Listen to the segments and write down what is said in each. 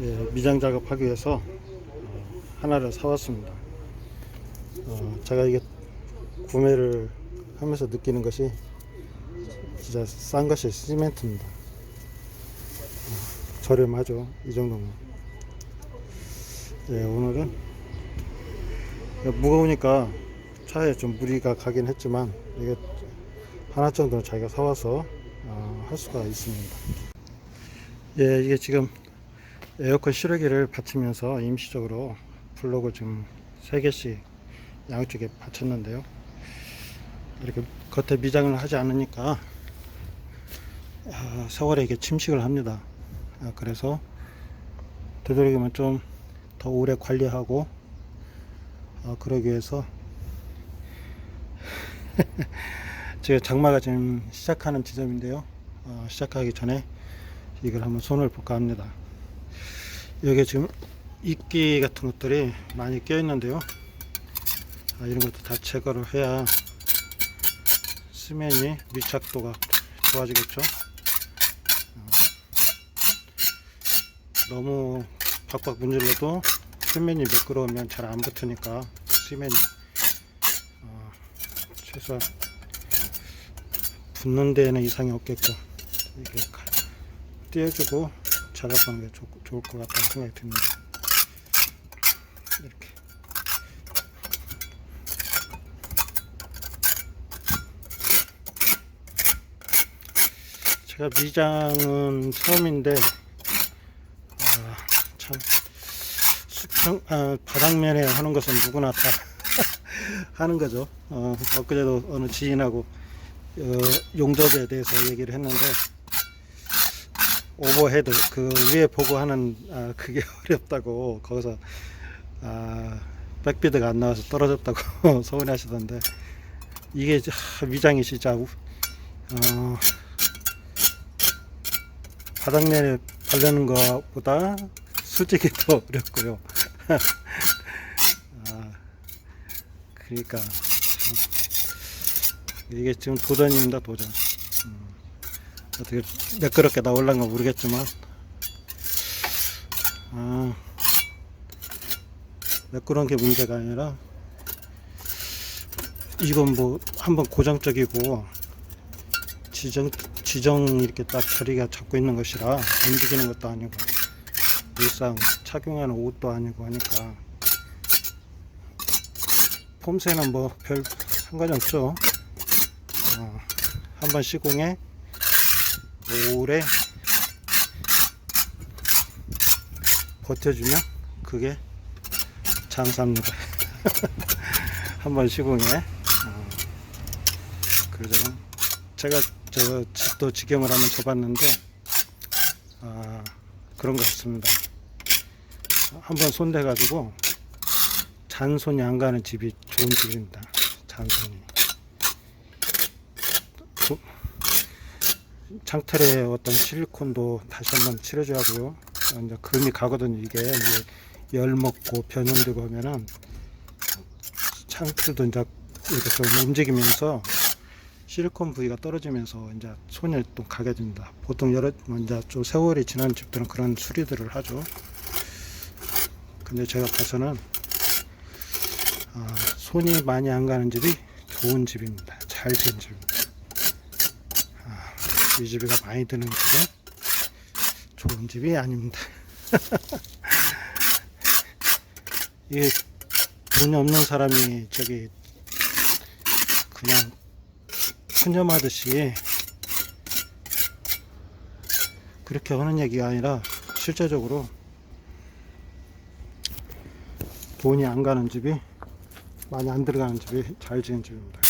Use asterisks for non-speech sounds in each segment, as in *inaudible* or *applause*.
예, 미장 작업하기 위해서 어, 하나를 사왔습니다. 어, 제가 이게 구매를 하면서 느끼는 것이 진짜 싼 것이 시멘트입니다. 어, 저렴하죠. 이 정도면. 예, 오늘은 무거우니까 차에 좀 무리가 가긴 했지만 이게 하나 정도는 자기가 사와서 어, 할 수가 있습니다. 예, 이게 지금 에어컨 실외기를 받치면서 임시적으로 블록을 지금 3개씩 양쪽에 받쳤는데요. 이렇게 겉에 미장을 하지 않으니까 아, 세월에 이게 침식을 합니다. 아, 그래서 되도록이면 좀 더 오래 관리하고 아, 그러기 위해서 *laughs* 제가 장마가 지금 시작하는 지점인데요. 어, 시작하기 전에 이걸 한번 손을 볼까 합니다. 여기 지금 이끼 같은 것들이 많이 껴 있는데요. 아, 이런 것도 다 제거를 해야 스면이 밀착도가 좋아지겠죠. 어, 너무 박박 문질러도 스면이 미끄러우면 잘 안 붙으니까 스면이 어, 최소한 붙는 데에는 이상이 없겠고 이렇게 가- 띄워주고 작업하는 게 좋, 좋을 것 같다는 생각이 듭니다. 이렇게 제가 미장은 처음인데 아, 참 수평 아, 바닥면에 하는 것은 누구나 다 *laughs* 하는 거죠. 어, 엊그제도 어느 지인하고 어, 용접에 대해서 얘기를 했는데 오버헤드 그 위에 보고 하는 아, 그게 *laughs* 어렵다고 거기서 아, 백비드가 안 나와서 떨어졌다고 *laughs* 서운해하시던데 이게 자- 위장이 진짜 우- 어, 바닥면에 바르는 것보다 솔직히 더 어렵고요. *laughs* 아, 그러니까 참 이게 지금 도전입니다 도전. 음, 어떻게 매끄럽게 나올란가 모르겠지만. 아, 매끄러운 게 문제가 아니라 이건 뭐 한번 고정적이고 지정 지정 이렇게 딱 자리가 잡고 있는 것이라 움직이는 것도 아니고 일상 착용하는 옷도 아니고 하니까. 폼새는 뭐 별 상관이 없죠. 어, 한번 시공에 오래 버텨주면 그게 장사입니다. *laughs* 한 번 시공에 어, 그래서 제가 저 집도 직영을 한번 줘봤는데 아, 그런 것 같습니다. 한번 손대 가지고 잔손이 안 가는 집이 좋은 집입니다. 잔손이. 도- 창틀에 어떤 실리콘도 다시 한번 칠해줘야 하고요. 어, 이제 금이 가거든요. 이게 열 먹고 변형되고 하면은 창틀도 이제 이렇게 좀 움직이면서 실리콘 부위가 떨어지면서 이제 손이 또 가게 됩니다. 보통 여러 이제 좀 세월이 지난 집들은 그런 수리들을 하죠. 근데 제가 봐서는 아, 손이 많이 안 가는 집이 좋은 집입니다. 잘 된 집입니다. 아, 이 집이가 많이 드는 집은 좋은 집이 아닙니다. *laughs* 이게 돈이 없는 사람이 저기 그냥 푸념하듯이 그렇게 하는 얘기가 아니라 실제적으로 돈이 안 가는 집이 많이 안 들어가는 집이 잘 지은 집입니다.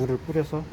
물을 뿌려서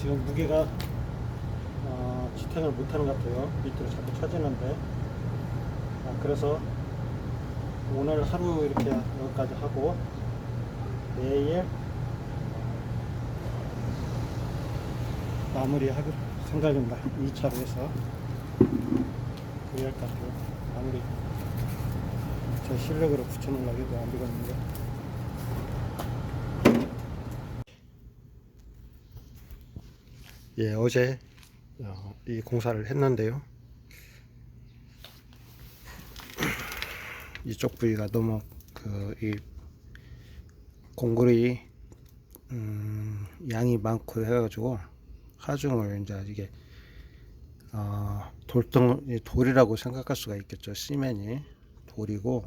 지금 무게가 어, 지탱을 못하는 것 같아요. 밑으로 자꾸 처지는데. 아, 그래서 오늘 하루 이렇게 여기까지 하고 내일 마무리할 생각입니다. 2차로 해서 VR까지 마무리 제 실력으로 붙여놓으려고 해도 안 되겠는데 예 어제 어, 이 공사를 했는데요. *clears throat* 이쪽 부위가 너무 그 이 공굴이 음, 양이 많고 해가지고 하중을 이제 이게 어, 돌덩 이 돌이라고 생각할 수가 있겠죠. 시멘이 돌이고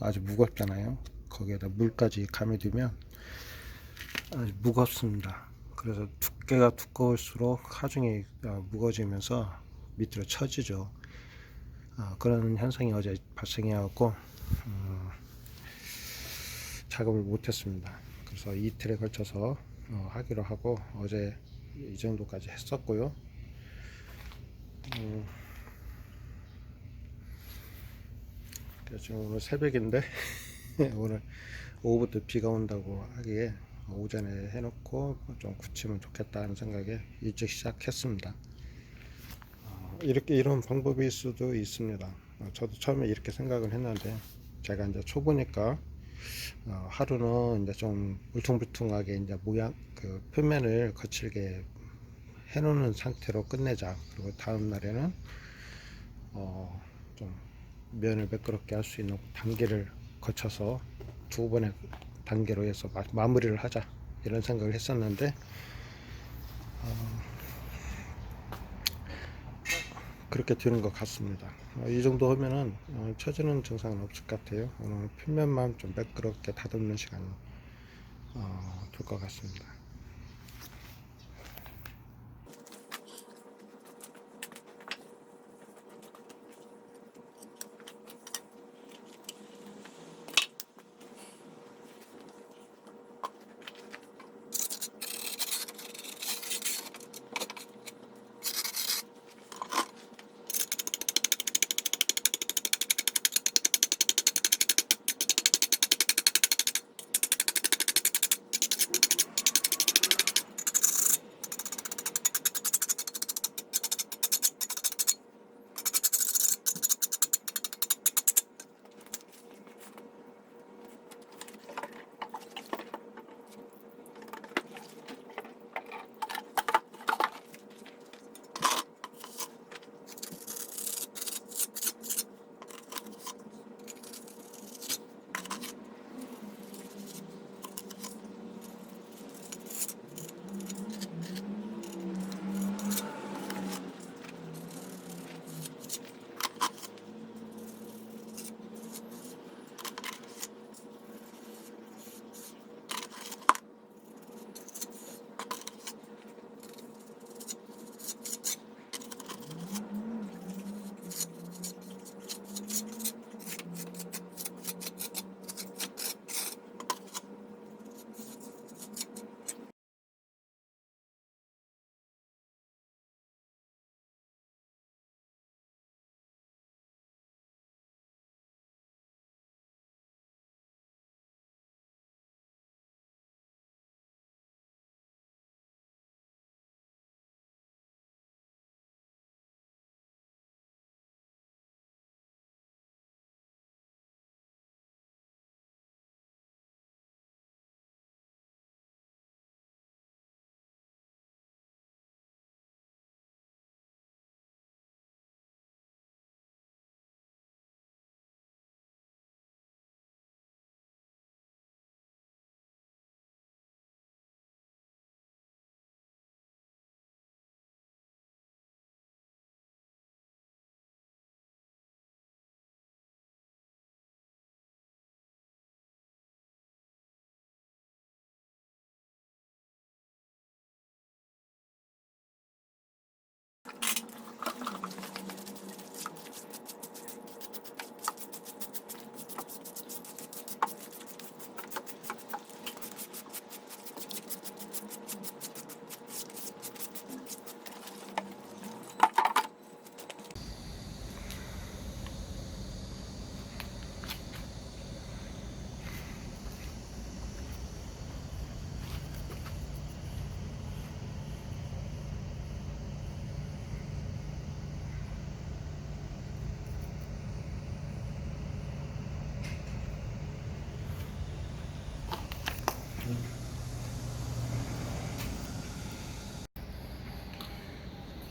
아주 무겁잖아요. 거기에다 물까지 가미되면 아주 무겁습니다 그래서 두께가 두꺼울수록 하중이 어, 무거워지면서 밑으로 처지죠 어, 그런 현상이 어제 발생해갖고 음, 작업을 못했습니다. 그래서 이틀에 걸쳐서 어, 하기로 하고 어제 이 정도까지 했었고요. 음, 지금 오늘 새벽인데 *laughs* 오늘 오후부터 비가 온다고 하기에 오전에 해놓고 좀 굳히면 좋겠다 하는 생각에 일찍 시작했습니다. 어, 이렇게 이런 방법일 수도 있습니다. 어, 저도 처음에 이렇게 생각을 했는데 제가 이제 초보니까 어, 하루는 이제 좀 울퉁불퉁하게 이제 모양 그 표면을 거칠게 해놓는 상태로 끝내자. 그리고 다음 날에는 어, 좀 면을 매끄럽게 할 수 있는 단계를 거쳐서 두 번의 단계로 해서 마, 마무리를 하자 이런 생각을 했었는데 어, 그렇게 되는 것 같습니다. 어, 이 정도 하면은 어, 처지는 증상은 없을 것 같아요. 오늘 표면만 좀 매끄럽게 다듬는 시간이 어, 될것 같습니다.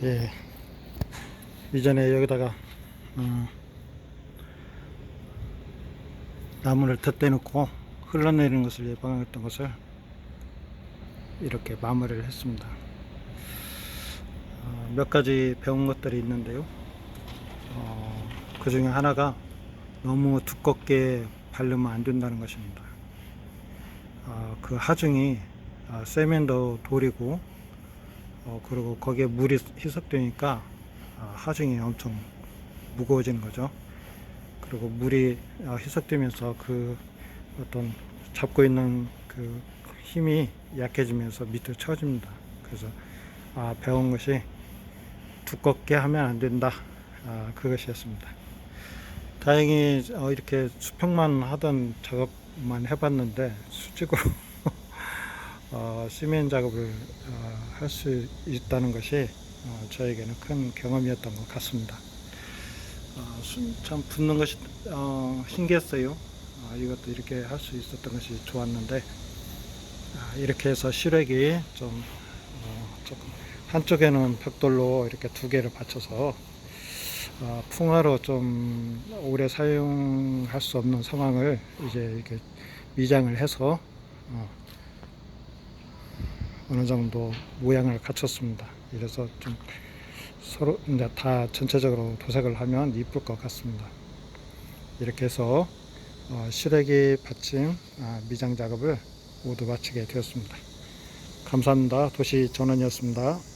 예. 이전에 여기다가 어, 나무를 덧대 놓고 흘러내리는 것을 예방했던 것을 이렇게 마무리를 했습니다. 어, 몇 가지 배운 것들이 있는데요. 어, 그 중에 하나가 너무 두껍게 바르면 안 된다는 것입니다. 어, 그 하중이 어, 세면도 돌이고 어, 그리고 거기에 물이 희석되니까 어, 하중이 엄청 무거워지는 거죠. 그리고 물이 어, 희석되면서 그 어떤 잡고 있는 그 힘이 약해지면서 밑으로 쳐집니다. 그래서 아, 배운 것이 두껍게 하면 안 된다. 아, 그것이었습니다. 다행히 어, 이렇게 수평만 하던 작업만 해봤는데 수직으로 *laughs* 어, 시멘 작업을 어, 할 수 있다는 것이 어, 저에게는 큰 경험이었던 것 같습니다. 어, 순- 참 붙는 것이 어, 신기했어요. 어, 이것도 이렇게 할 수 있었던 것이 좋았는데 아, 이렇게 해서 실외기 좀 어, 조금 한쪽에는 벽돌로 이렇게 두 개를 받쳐서 어, 풍화로 좀 오래 사용할 수 없는 상황을 이제 이렇게 미장을 해서 어, 어느 정도 모양을 갖췄습니다. 이래서 좀 서로 이제 다 전체적으로 도색을 하면 이쁠 것 같습니다. 이렇게 해서 어, 실외기 받침 아, 미장 작업을 모두 마치게 되었습니다. 감사합니다. 도시 전원이었습니다.